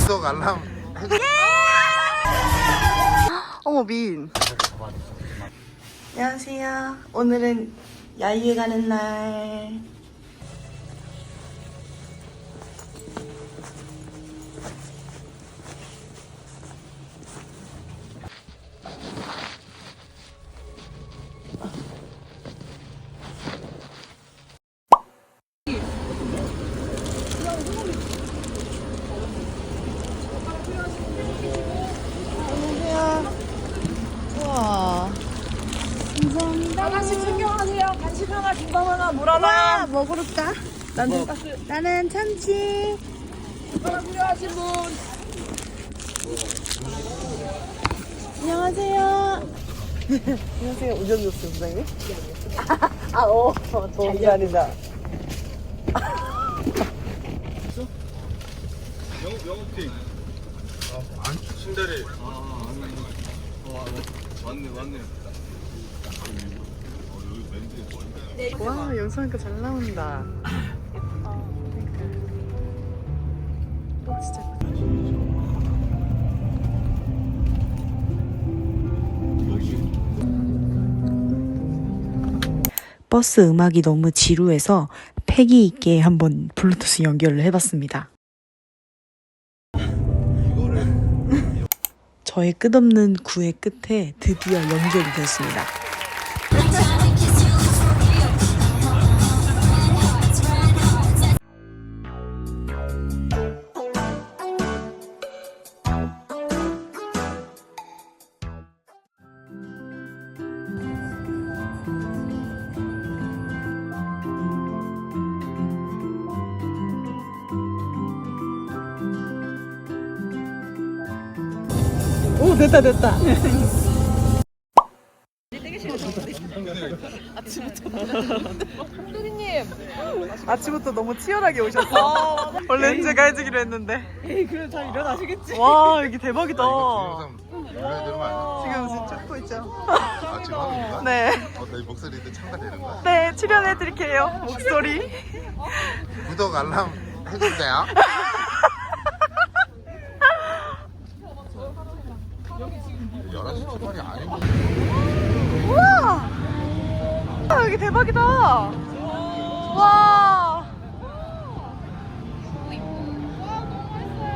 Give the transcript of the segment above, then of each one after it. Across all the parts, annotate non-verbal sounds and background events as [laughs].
구독 알람 해줘. 어머 민. 안녕하세요. 오늘은 야유회 가는 날. 하나씩 챙겨가세요. 간식 하나, 김밥 하나, 물 하나. 하나 뭐 고를까? 나는 나는 참치. 하나 필요하신 분. 안녕하세요. 안녕하세요. 운전조수 부장님. 아, 어, 저 아니다. 영업 영업팀. 안 침대를. 맞네 맞네 와, 영상이니까 잘 나온다. 예쁘다. 어, 진짜. 버스 음악이 너무 지루해서 패기 있게 한번 블루투스 연결을 해봤습니다. 저의 끝없는 구의 끝에 드디어 연결이 됐습니다. 됐다 됐다. 홍두리님. 아침부터 너무 치열하게 오셨어. 원래 제가 해주기로 했는데. 에이, 그럼 잘 일어나시겠지? 와 여기 대박이다. 되는 거 아니야? 지금 지금 찍고 있죠. 아 지금 거야? 네. 어, 내 목소리도 참가되는 거야? 네 출연해드릴게요. 목소리. 구독 알람 해주세요. [laughs] 열한 시 초반이 아니고 우와. 아, 여기 대박이다. 와.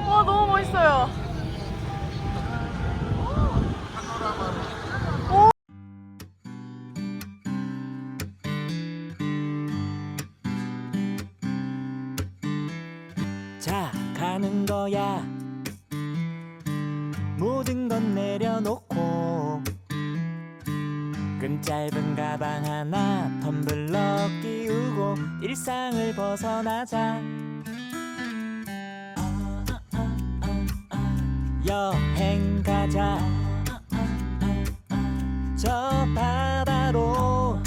와 너무 멋있어요. 자 가는 거야 모든 건 내려놓고 끈 짧은 가방 하나 일상을 벗어나자. 여행 가자. 저 바다로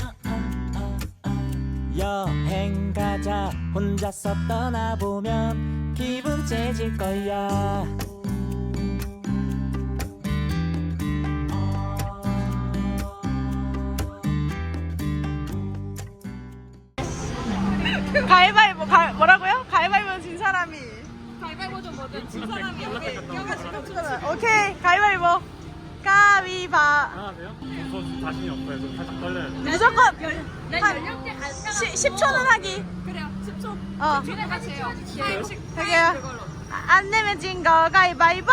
여행 가자. 혼자서 떠나보면 기분 째질 거야 [laughs] 가위바위보 가, 뭐라고요? 가위바위보 진 사람이. 가위바위보 좀 뭐든 진 사람이 여기 껴가지고 [laughs] 오케이 가위바위보. 가위바. 아 돼요? 저 자신이 없어요 좀 살짝 떨려요 무조건 난한 연령대 안 10초는 하기. 그래요. 10초. 어. 뒤에 같이 해요. 하나씩 되게요. 그걸로. 아, 안 내면 진 거 가위바위보.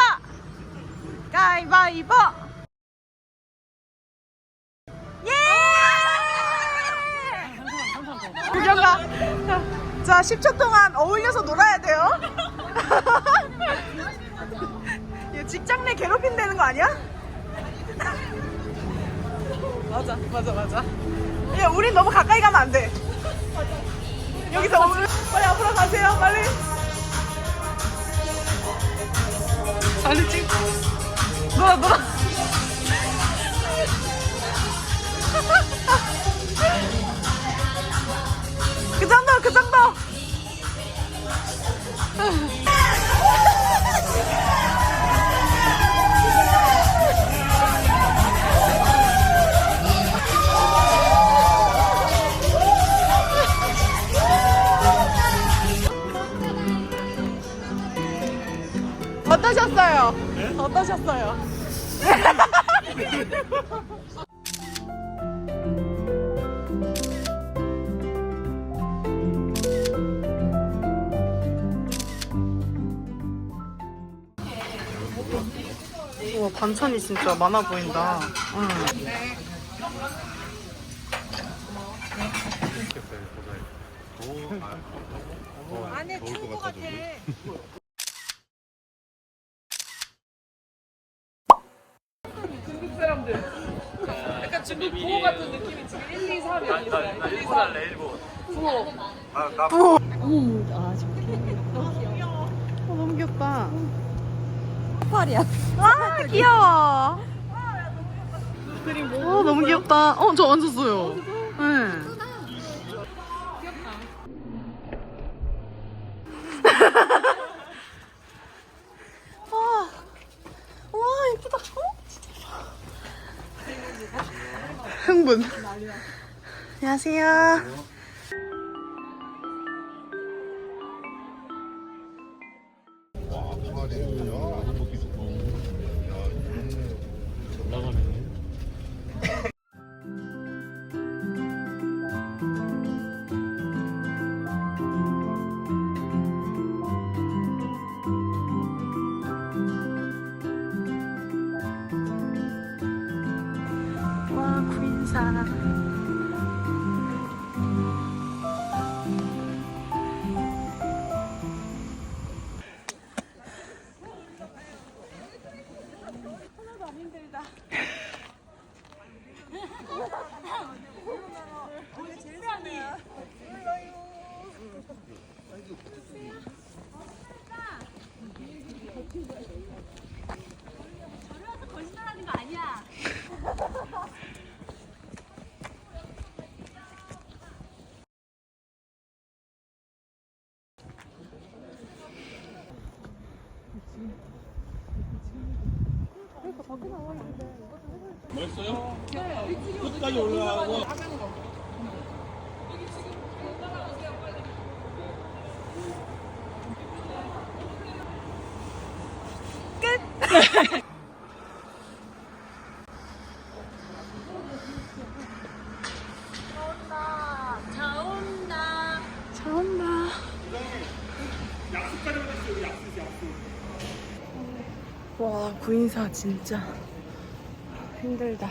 가위바위보. 예! 구경가. 자, 10초 동안 어울려서 놀아야 돼요. [laughs] 직장 내 괴롭힘되는 거 아니야? 맞아, 맞아, 맞아. 야, 우린 너무 가까이 가면 안 돼. 여기서 오늘 빨리 앞으로 가세요, 빨리. 빨리 찍. 놀아, 놀아. 그 정도, 그 정도. 어떠셨어요? 네? 어떠셨어요? 반찬이 진짜 많아 보인다. 응. 안에 좋을 것 같아. 약간 중국 부호 같은 느낌이 지금 1, 2, 3이 있어요. 1, 2, 3. 부호. 어, 너무 귀엽다. 펄이야. 아 귀여워. 어 너무 귀엽다. 어저안 샀어요. 네. [laughs] 와, 와 예쁘다. 어? 흥분. 안녕하세요. 자 온다. 잘 온다. 와 구인사 진짜 힘들다.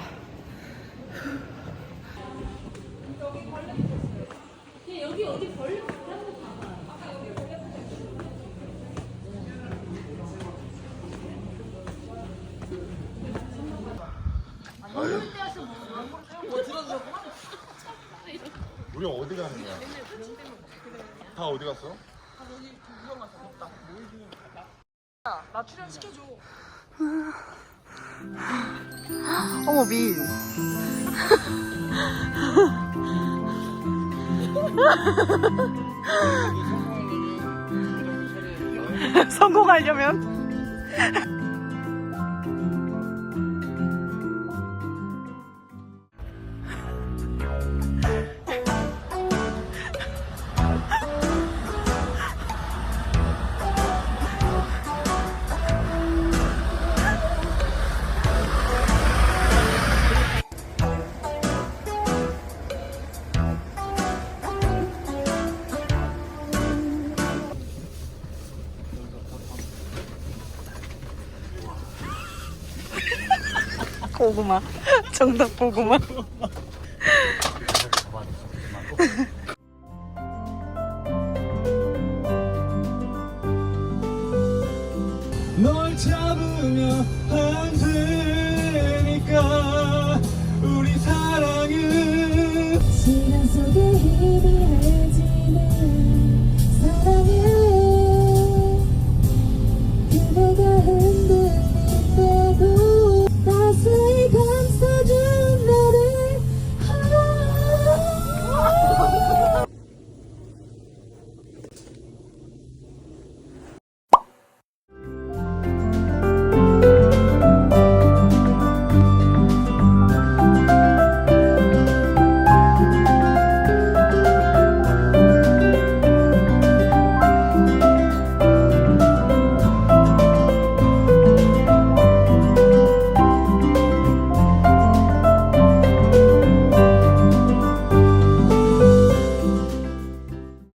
우리 어디 가는 거야? 다 어디 갔어? 나 출연 시켜줘. 어머 민. [laughs] 성공하려면 고구마. [laughs] 정답 고구마. 널 잡으면 안 되니까